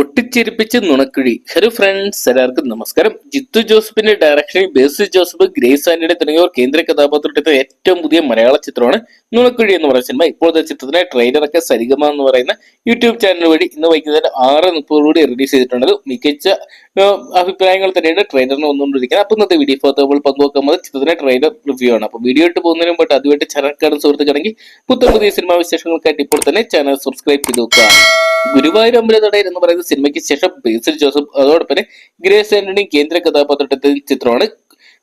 പൊട്ടിച്ചിരിപ്പിച്ച് നുണക്കിഴി. Hello friends എല്ലാവർക്കും നമസ്കാരം. ജിത്തു ജോസഫിന്റെ ഡയറക്ഷനിൽ ബേസി ജോസഫ് ഗ്രേസ് ആന്റണി തുടങ്ങിയവർ കേന്ദ്ര കഥാപാത്രത്തെ ഏറ്റവും പുതിയ മലയാള ചിത്രമാണ് നുണക്കിഴി എന്ന് പറയുന്ന സിനിമ. ഇപ്പോഴത്തെ ചിത്രത്തിന്റെ ട്രെയിലറൊക്കെ സരിഗമ എന്ന് പറയുന്ന യൂട്യൂബ് ചാനൽ വഴി ഇന്ന് വൈകുന്നേരം ആറ് മുപ്പതോടുകൂടി റിലീസ് ചെയ്തിട്ടുണ്ട് മികച്ച അഭിപ്രായങ്ങൾ തന്നെയാണ് ട്രെയിലറിന് വന്നുകൊണ്ടിരിക്കുന്നത്. അപ്പൊ ഇന്നത്തെ വീഡിയോ ഫോട്ടോ പങ്കുവെക്കുന്നത് ചിത്രത്തിന്റെ ട്രെയിലർ റിവ്യൂ ആണ്. അപ്പൊ വീഡിയോ ഇട്ട് പോകുന്നതിന് മുമ്പ് അതുമായിട്ട് ചരക്കാരും സുഹൃത്തുക്കളെങ്കിൽ പുത്തൻ പുതിയ സിനിമാ വിശേഷങ്ങൾക്കായിട്ട് ഇപ്പോൾ തന്നെ ചാനൽ സബ്സ്ക്രൈബ് ചെയ്ത് വെക്കുക. ഗുരുവായൂർ അമ്പലതടയർ എന്ന് പറയുന്ന സിനിമയ്ക്ക് ശേഷം ബേസിൽ ജോസഫ് അതോടൊപ്പം ഗ്രേസ് ആന്റണി കേന്ദ്ര കഥാപാത്രത്തിൽ ചിത്രമാണ്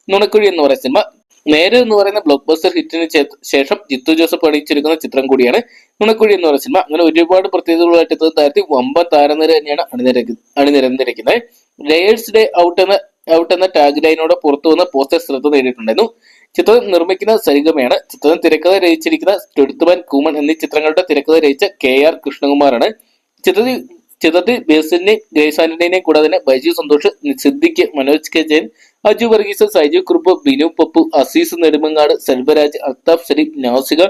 നുണക്കുഴി എന്ന് പറയുന്ന സിനിമ. നേരെ എന്ന് പറയുന്ന ബ്ലോക്ക് ബസ്റ്റർ ഹിറ്റിന് ശേഷം ജിത്തു ജോസഫ് അണിയിച്ചിരിക്കുന്ന ചിത്രം കൂടിയാണ് നുണക്കുഴി എന്ന് പറയുന്ന സിനിമ. അങ്ങനെ ഒരുപാട് പ്രത്യേകതകളായിട്ട് എത്തുന്ന താരത്തിൽ വമ്പ താരനിര തന്നെയാണ് അണിനിരക്ക് അണിനിരന്നിരിക്കുന്നത്. ലേയേഴ്സ് ഡേ ഔട്ട് എന്ന ഔട്ട് എന്ന ടാഗ് ലൈനോടെ പുറത്തു വന്ന പോസ്റ്റർ ശ്രദ്ധ നേടിയിട്ടുണ്ടായിരുന്നു. ചിത്രം നിർമ്മിക്കുന്ന സരിഗമയാണ്. ചിത്രം തിരക്കഥ രചിച്ചിരിക്കുന്ന ടുത്തുമാൻ കൂമൺ എന്നീ ചിത്രങ്ങളുടെ തിരക്കഥ രചിച്ച കെ ആർ കൃഷ്ണകുമാറാണ്. ചിത്രത്തിൽ ചിത്രത്തിൽ ബേസിനെ ഗ്രേസ് കൂടാതെ തന്നെ ബൈജു സന്തോഷ് സിദ്ധിക്ക് മനോജ് കെ ജയൻ അജു വർഗീസ് സൈജു കുറുപ്പ് ബിനു പപ്പു അസീസ് നെടുമങ്ങാട് സെൽവരാജ് അൽത്താഫ് ഷരീഫ് നാസിക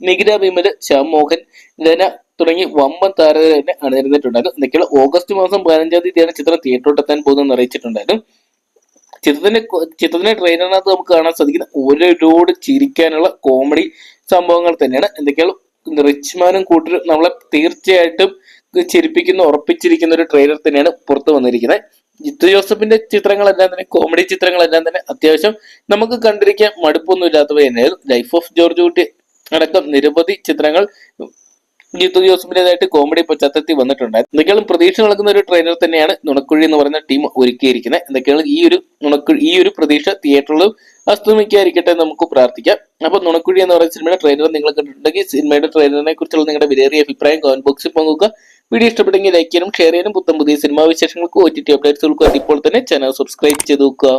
നികിര വിമൽ ശ്യാം മോഹൻ ലന തുടങ്ങി വമ്പൻ താരങ്ങൾ തന്നെ അണിനിരുന്നിട്ടുണ്ടായിരുന്നു. എന്തൊക്കെയാണ് ഓഗസ്റ്റ് മാസം പതിനഞ്ചാം തീയതിയാണ് ചിത്രം തിയേറ്ററോട്ടെത്താൻ പോകുന്നതെന്ന് അറിയിച്ചിട്ടുണ്ടായിരുന്നു. ചിത്രത്തിന്റെ ചിത്രത്തിന്റെ ട്രെയിലറിനകത്ത് നമുക്ക് കാണാൻ സാധിക്കുന്ന ഓരോരോട് ചിരിക്കാനുള്ള കോമഡി സംഭവങ്ങൾ തന്നെയാണ്. എന്തൊക്കെയാണ് റിച്ച്മാനും കൂട്ടരും നമ്മളെ തീർച്ചയായിട്ടും ചിരിപ്പിക്കുന്ന ഉറപ്പിച്ചിരിക്കുന്ന ഒരു ട്രെയിലർ തന്നെയാണ് പുറത്തു വന്നിരിക്കുന്നത്. ജിത്തു ജോസഫിന്റെ ചിത്രങ്ങളെല്ലാം തന്നെ കോമഡി ചിത്രങ്ങളെല്ലാം തന്നെ അത്യാവശ്യം നമുക്ക് കണ്ടിരിക്കാൻ മടുപ്പൊന്നും ഇല്ലാത്തവ തന്നെയായിരുന്നു. ലൈഫ് ഓഫ് ജോർജ് കുട്ടി അടക്കം നിരവധി ചിത്രങ്ങൾ ജിത്തു ജോസഫിന്റെതായിട്ട് കോമഡി പശ്ചാത്തലത്തിൽ വന്നിട്ടുണ്ടായിരുന്നു. എന്തൊക്കെയാണ് പ്രതീക്ഷ നൽകുന്ന ഒരു ട്രെയിലർ തന്നെയാണ് നുണക്കുഴി എന്ന് പറയുന്ന ടീം ഒരുക്കിയിരിക്കുന്നത്. എന്തൊക്കെയാണ് ഈ ഒരു നുണക്കുഴി ഈ ഒരു പ്രതീക്ഷ തിയേറ്ററിലും അസ്തമിക്കാതിരിക്കട്ടെ നമുക്ക് പ്രാർത്ഥിക്കാം. അപ്പൊ നുണക്കുഴി എന്ന് പറയുന്ന സിനിമയുടെ ട്രെയിലർ നിങ്ങൾ കണ്ടിട്ടുണ്ടെങ്കിൽ സിനിമയുടെ ട്രെയിലറിനെ കുറിച്ചുള്ള നിങ്ങളുടെ വിലയേറിയ അഭിപ്രായം കമന്റ് ബോക്സിൽ പങ്കുക വീഡിയോ ഇഷ്ടപ്പെട്ടെങ്കിൽ ലൈക്ക് ചെയ്യാനും ഷെയർ ചെയ്യാനും പുത്തം പുതിയ സിനിമാ വിശേഷങ്ങൾക്ക് ഒ ടി ടി അപ്ഡേറ്റ്സുകൾക്ക് ഇപ്പോൾ തന്നെ ചാനൽ സബ്സ്ക്രൈബ് ചെയ്ത് നോക്കുക.